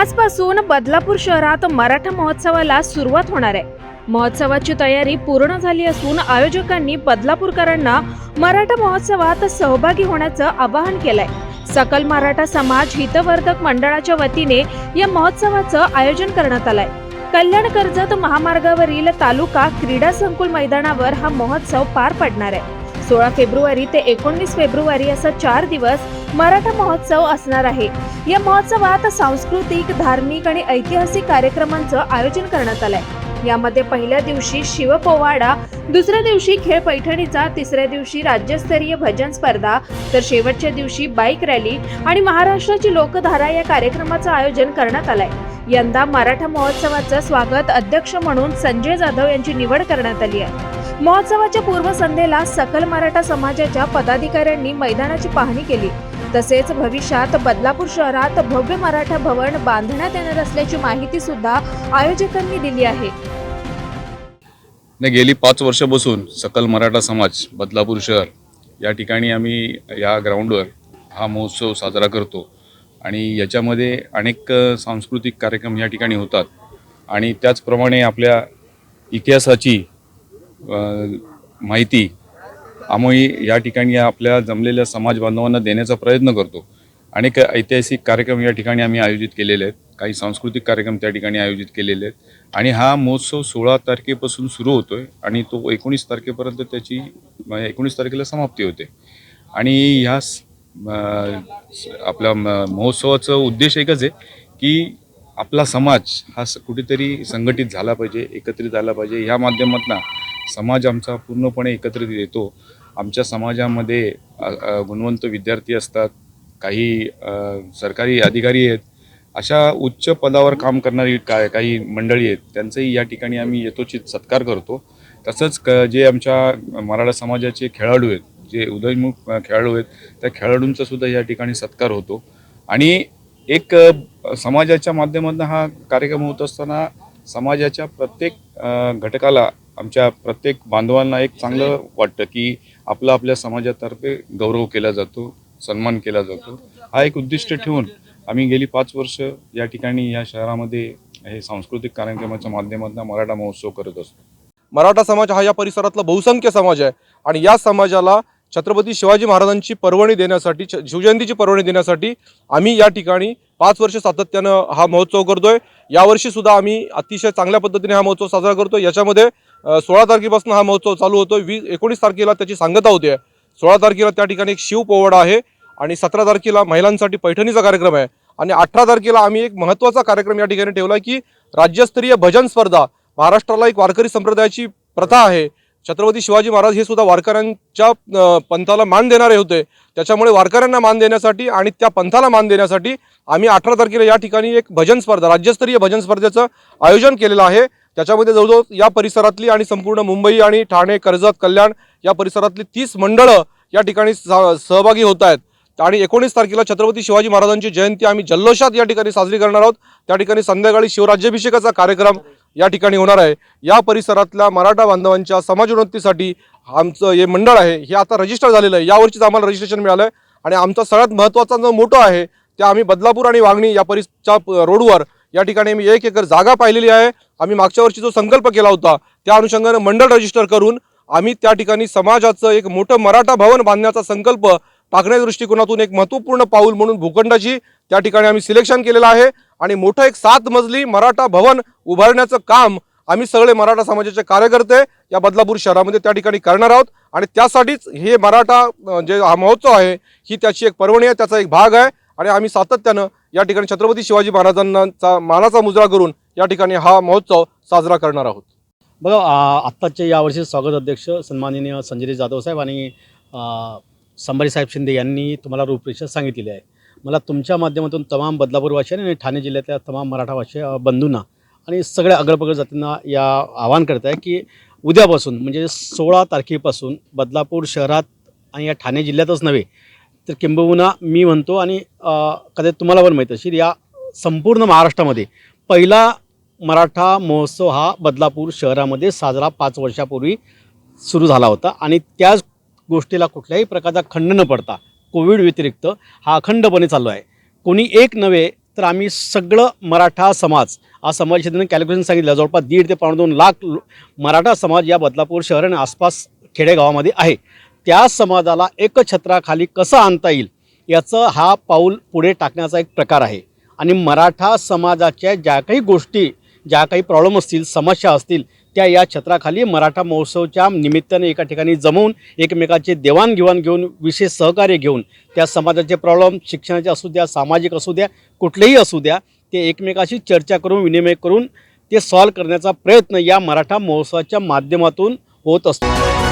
आजपासून बदलापूर शहरात मराठा महोत्सवाला सुरुवात होणार आहे. महोत्सवाची तयारी पूर्ण झाली असून आयोजकांनी बदलापूरकरांना मराठा महोत्सवात सहभागी होण्याचं आवाहन केलंय. सकल मराठा समाज हितवर्धक मंडळाच्या वतीने या महोत्सवाचं आयोजन करण्यात आलंय. कल्याण कर्जत महामार्गावरील तालुका क्रीडा संकुल मैदानावर हा महोत्सव पार पडणार आहे. सोळा फेब्रुवारी ते एकोणीस फेब्रुवारी असा चार दिवस मराठा महोत्सव असणार आहे. या महोत्सवात सांस्कृतिक धार्मिक आणि ऐतिहासिक कार्यक्रमांचं आयोजन करण्यात आलंय. यामध्ये पहिल्या दिवशी शिवपोवाडा दुसऱ्या दिवशी खेळ पैठणीचा तिसऱ्या दिवशी राज्यस्तरीय भजन स्पर्धा तर शेवटच्या दिवशी बाईक रॅली आणि महाराष्ट्राची लोकधारा या कार्यक्रमाचं आयोजन करण्यात आलंय. यंदा मराठा महोत्सवाचं स्वागत अध्यक्ष म्हणून संजय जाधव यांची निवड करण्यात आली आहे. महोत्सवाच्या पूर्वसंध्येला सकल मराठा समाजाच्या पदाधिकाऱ्यांनी मैदानाची पाहणी केली. तसेच भविष्यात बदलापूर शहरात भव्य मराठा भवन बांधण्यात येणार असल्याची माहिती सुद्धा आयोजकांनी दिली आहे. नाही गेली पाच वर्ष बसून सकल मराठा समाज बदलापूर शहर या ठिकाणी आम्ही या ग्राउंडवर हा महोत्सव साजरा करतो. आणि याच्यामध्ये अनेक सांस्कृतिक कार्यक्रम या ठिकाणी होतात. आणि त्याचप्रमाणे आपल्या इतिहासाची माहिती आम्ही या ठिकाणी आपल्या जमलेल्या समाज बांधवांना देण्याचा प्रयत्न करतो. अनेक ऐतिहासिक कार्यक्रम या ठिकाणी आम्ही आयोजित केलेले आहेत. काही सांस्कृतिक कार्यक्रम त्या ठिकाणी आयोजित केलेले आहेत. आणि हा महोत्सव सोळा तारखेपासून सुरू होतो आहे आणि तो एकोणीस तारखेपर्यंत त्याची एकोणीस तारखेला समाप्ती होते. आणि ह्या स- आपल्या म- महोत्सवाचा उद्देश एकच आहे की आपला समाज हा स- कुठेतरी संघटित झाला पाहिजे एकत्रित झाला पाहिजे. ह्या माध्यमातून समाज आमचा पूर्णपणे एकत्रित येतो. आमच्या समाजामध्ये गुणवंत विद्यार्थी असतात काही सरकारी अधिकारी आहेत. अशा उच्च पदावर काम करणारी काय काही मंडळी आहेत त्यांचंही या ठिकाणी आम्ही यथोचित सत्कार करतो. तसंच क जे आमच्या मराठा समाजाचे खेळाडू आहेत जे उदयमुख खेळाडू आहेत त्या खेळाडूंचा सुद्धा या ठिकाणी सत्कार होतो. आणि एक समाजाच्या माध्यमातून हा कार्यक्रम होत असताना समाजाच्या प्रत्येक घटकाला आमच्या प्रत्येक बांधवांना एक चांगलं वाटतं की आपला आपल्या समाजातर्फे गौरव केला जातो सन्मान केला जातो. हा एक उद्दिष्ट ठेवून आम्ही गेली पाच वर्ष या ठिकाणी या शहरामध्ये हे सांस्कृतिक कार्यक्रमाच्या माध्यमातून मराठा महोत्सव करत असतो. मराठा समाज हा या परिसरातला बहुसंख्य समाज आहे आणि या समाजाला छत्रपती शिवाजी महाराजांची पर्वणी देण्यासाठी छ- शिवजयंतीची पर्वणी देण्यासाठी आम्ही या ठिकाणी पाच वर्ष सातत्यानं हा महोत्सव करतोय. यावर्षी सुद्धा आम्ही अतिशय चांगल्या पद्धतीने हा महोत्सव साजरा करतोय. याच्यामध्ये सोळा तारखेपासून हा महोत्सव चालू होतोय. वीस एकोणीस तारखेला त्याची सांगता होते. सोळा तारखेला त्या ठिकाणी एक शिव पोवाडा आहे आणि सतरा तारखेला महिलांसाठी पैठणीचा कार्यक्रम आहे. आणि अठरा तारखेला आम्ही एक महत्त्वाचा कार्यक्रम या ठिकाणी ठेवला की राज्यस्तरीय भजन स्पर्धा महाराष्ट्राला एक वारकरी संप्रदायाची प्रथा आहे. छत्रपती शिवाजी महाराज हे सुद्धा वारकऱ्यांच्या पंथाला मान देणारे होते. त्याच्यामुळे वारकऱ्यांना मान देण्यासाठी आणि त्या पंथाला मान देण्यासाठी आम्ही अठरा तारखेला या ठिकाणी एक भजन स्पर्धा राज्यस्तरीय भजन स्पर्धेचं आयोजन केलेलं आहे. त्याच्यामध्ये जवळजवळ या परिसरातली आणि संपूर्ण मुंबई आणि ठाणे कर्जत कल्याण या परिसरातली तीस मंडळं या ठिकाणी सहभागी होत आहेत. आणि एकोणीस तारखेला छत्रपती शिवाजी महाराजांची जयंती. आम्ही जल्लोषात या ठिकाणी साजरी करणार आहोत. त्या ठिकाणी संध्याकाळी शिवराज्याभिषेकाचा कार्यक्रम या ठिकाणी होणार आहे. या परिसरातल्या मराठा बांधवांच्या समाजोन्नतीसाठी आमचं हे मंडळ आहे हे आता रजिस्टर झालेलं आहे. यावर्षीच आम्हाला रजिस्ट्रेशन मिळालं आहे. आणि आमचा सगळ्यात महत्त्वाचा जो मोठो आहे त्या आम्ही बदलापूर आणि वागणी या परिसच्या रोडवर या ठिकाणी आम्ही एक एकर जागा पाहिलेली आहे. आम्ही मागच्या वर्षी जो संकल्प केला होता त्या अनुषंगाने मंडळ रजिस्टर करून आम्ही त्या ठिकाणी समाजाचं एक मोठं मराठा भवन बांधण्याचा संकल्प टाकण्याच्या दृष्टिकोनातून एक महत्त्वपूर्ण पाऊल म्हणून भूखंडाची त्या ठिकाणी आम्ही सिलेक्शन केलेलं आहे. आणि मोठं एक सात मजली मराठा भवन उभारण्याचं काम आम्ही सगळे मराठा समाजाचे कार्यकर्ते या बदलापूर शहरामध्ये त्या ठिकाणी करणार आहोत. आणि त्यासाठीच हे मराठा जे हा महोत्सव आहे ही त्याची एक पर्वणी आहे त्याचा एक भाग आहे. आणि आम्ही सातत्यानं या ठिकाणी छत्रपती शिवाजी महाराजांचा मानाचा मुजरा करून या ठिकाणी हा महोत्सव साजरा करणार आहोत. बघा आत्ताचे यावर्षी स्वागत अध्यक्ष सन्माननीय संजय जाधव साहेब आणि संभाजीसाहेब साहेब शिंदे यांनी तुम्हाला रूपरेषा सांगितलेली आहे. मला तुमच्या माध्यमातून तमाम बदलापूरवासी आणि ठाणे जिल्ह्यातल्या तमाम मराठा अ, बंधूंना आणि सगळ्या अगळपगळ जातींना या आवाहन करत आहे की उद्यापासून म्हणजे सोळा तारखेपासून बदलापूर शहरात आणि या ठाणे जिल्ह्यातच नव्हे तर किंबहुना मी म्हणतो आणि कदाचित तुम्हाला पण माहीत असेल या संपूर्ण महाराष्ट्रामध्ये पहिला मराठा महोत्सव हा बदलापूर शहरामध्ये साजरा पाच वर्षापूर्वी सुरू झाला होता आणि त्याच गोष्टीला कुठल्याही प्रकारचा खंड न पडता कोविड व्यतिरिक्त हा अखंडपणे चालू आहे. कोणी एक नव्हे तर आम्ही सगळं मराठा समाज आज समाज क्षेत्राने कॅल्क्युलेशन सांगितलं जवळपास दीड ते पावणे दोन लाख मराठा समाज या बदलापूर शहर आणि आसपास खेडेगावामध्ये आहे. त्या समाजाला एकछत्राखाली कसं आणता येईल याचं हा पाऊल पुढे टाकण्याचा एक प्रकार आहे. आणि मराठा समाजाच्या ज्या काही गोष्टी ज्या काही प्रॉब्लेम असतील समस्या असतील त्या या छत्राखाली मराठा महोत्सवच्या निमित्ताने एका ठिकाणी जमवून एकमेकाचे देवाणघेवाण घेऊन विशेष सहकार्य घेऊन त्या समाजाचे प्रॉब्लेम शिक्षणाचे असू द्या सामाजिक असू द्या कुठलेही असू द्या ते एकमेकाशी चर्चा करून विनिमय करून ते सॉल्व करण्याचा प्रयत्न या मराठा महोत्सवाच्या माध्यमातून होत असतो.